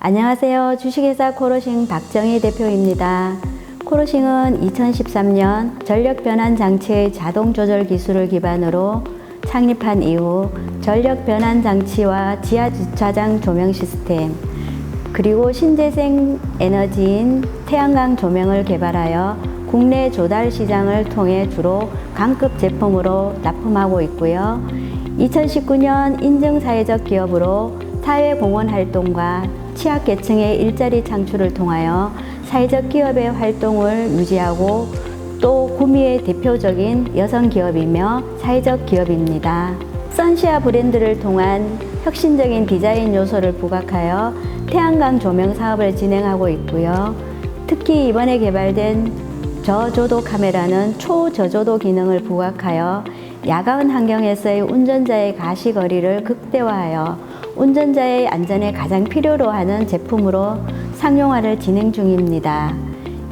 안녕하세요. 주식회사 코로싱 박정희 대표입니다. 코로싱은 2013년 전력 변환 장치의 자동 조절 기술을 기반으로 창립한 이후 전력 변환 장치와 지하 주차장 조명 시스템 그리고 신재생 에너지인 태양광 조명을 개발하여 국내 조달 시장을 통해 주로 강급 제품으로 납품하고 있고요. 2019년 인증 사회적 기업으로 사회 공헌 활동과 취약계층의 일자리 창출을 통하여 사회적 기업의 활동을 유지하고 또 구미의 대표적인 여성 기업이며 사회적 기업입니다. 선시아 브랜드를 통한 혁신적인 디자인 요소를 부각하여 태양광 조명 사업을 진행하고 있고요. 특히 이번에 개발된 저조도 카메라는 초저조도 기능을 부각하여 야간 환경에서의 운전자의 가시거리를 극대화하여 운전자의 안전에 가장 필요로 하는 제품으로 상용화를 진행 중입니다.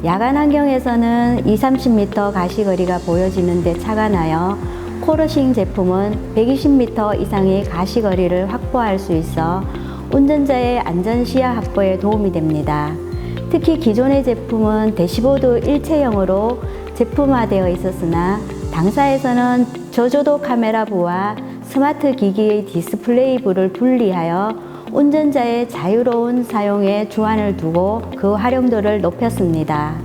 야간 환경에서는 2, 30m 가시거리가 보여지는데 착안하여 코러싱 제품은 120m 이상의 가시거리를 확보할 수 있어 운전자의 안전 시야 확보에 도움이 됩니다. 특히 기존의 제품은 대시보드 일체형으로 제품화되어 있었으나 당사에서는 저조도 카메라 부와 스마트 기기의 디스플레이 부를 분리하여 운전자의 자유로운 사용에 주안을 두고 그 활용도를 높였습니다.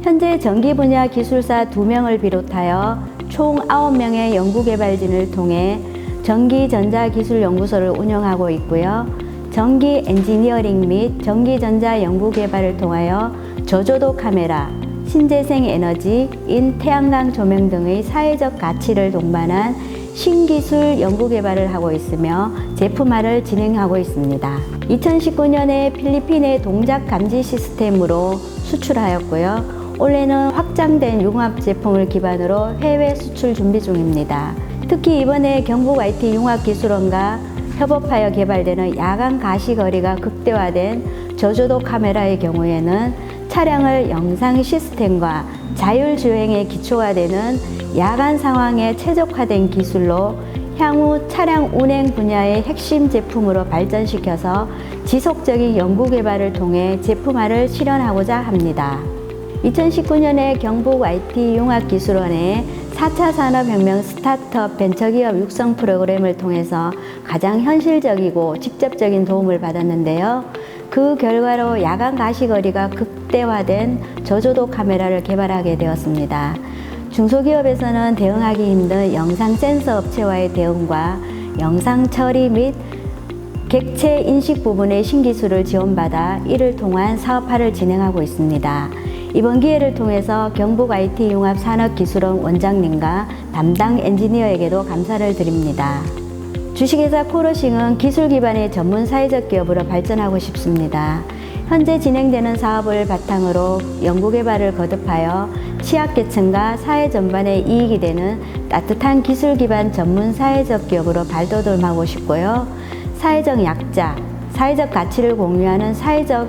현재 전기 분야 기술사 2명을 비롯하여 총 9명의 연구개발진을 통해 전기전자기술연구소를 운영하고 있고요. 전기 엔지니어링 및 전기전자 연구개발을 통하여 저조도 카메라, 신재생 에너지, 인 태양광 조명 등의 사회적 가치를 동반한 신기술 연구개발을 하고 있으며 제품화를 진행하고 있습니다. 2019년에 필리핀의 동작 감지 시스템으로 수출하였고요. 올해는 확장된 융합 제품을 기반으로 해외 수출 준비 중입니다. 특히 이번에 경북 IT 융합기술원과 협업하여 개발되는 야간 가시거리가 극대화된 저조도 카메라의 경우에는 차량을 영상 시스템과 자율주행에 기초화되는 야간 상황에 최적화된 기술로 향후 차량 운행 분야의 핵심 제품으로 발전시켜서 지속적인 연구 개발을 통해 제품화를 실현하고자 합니다. 2019년에 경북 IT 융합기술원의 4차 산업혁명 스타트업 벤처기업 육성 프로그램을 통해서 가장 현실적이고 직접적인 도움을 받았는데요. 그 결과로 야간 가시거리가 극대화된 저조도 카메라를 개발하게 되었습니다. 중소기업에서는 대응하기 힘든 영상 센서 업체와의 대응과 영상 처리 및 객체 인식 부분의 신기술을 지원받아 이를 통한 사업화를 진행하고 있습니다. 이번 기회를 통해서 경북 IT 융합 산업기술원 원장님과 담당 엔지니어에게도 감사를 드립니다. 주식회사 코러싱은 기술 기반의 전문 사회적 기업으로 발전하고 싶습니다. 현재 진행되는 사업을 바탕으로 연구개발을 거듭하여 취약계층과 사회 전반에 이익이 되는 따뜻한 기술 기반 전문 사회적 기업으로 발돋움하고 싶고요. 사회적 약자, 사회적 가치를 공유하는 사회적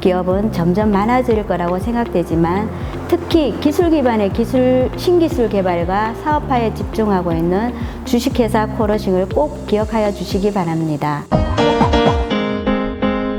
기업은 점점 많아질 거라고 생각되지만 특히 기술 기반의 기술 신기술 개발과 사업화에 집중하고 있는 주식회사 코러싱을 꼭 기억하여 주시기 바랍니다.